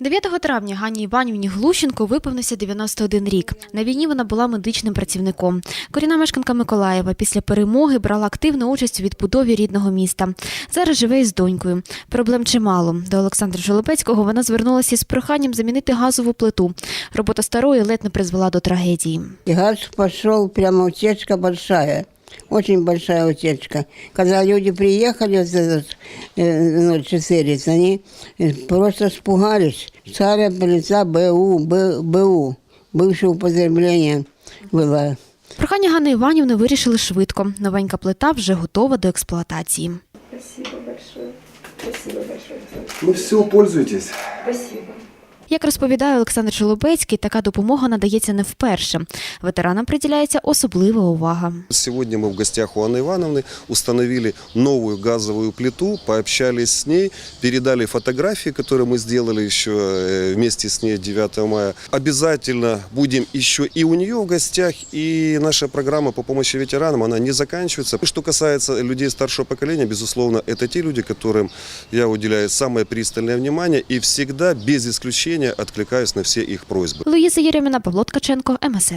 9 травня Ганні Іванівні Глущенко виповнився 91 рік. На війні вона була медичним працівником. Корінна мешканка Миколаєва після перемоги брала активну участь у відбудові рідного міста. Зараз живе із донькою. Проблем чимало. До Олександра Жолобецького вона звернулася із проханням замінити газову плиту. Робота старої ледь не призвела до трагедії. Газ пошел, прямо утечка большая. Очень большая утечка. Когда люди э, 0,4, они э, просто испугались. Старая полица БУ, Б, БУ, бывшее употребление было. Прохання Ганни Іванівни вирішили швидко. Новенька плита вже готова до експлуатації. Спасибо большое. Спасибо большое. Ну все, пользуйтесь. Спасибо. Як розповідає Олександр Шолобецький, така допомога надається не вперше. Ветеранам приділяється особлива увага. Сегодня мы в гостях у Анны Ивановны установили новую газовую плиту, пообщались с ней, передали фотографии, которые мы сделали еще э, вместе с ней 9 мая. Обязательно будем еще и у нее в гостях, и наша программа по помощи ветеранам, она не заканчивается. Что касается людей старшего поколения, безусловно, это те люди, которым я уделяю самое пристальное внимание и всегда без исключения откликаюсь на все их просьбы. Луїза Єреміна, Павло Ткаченко, МСН.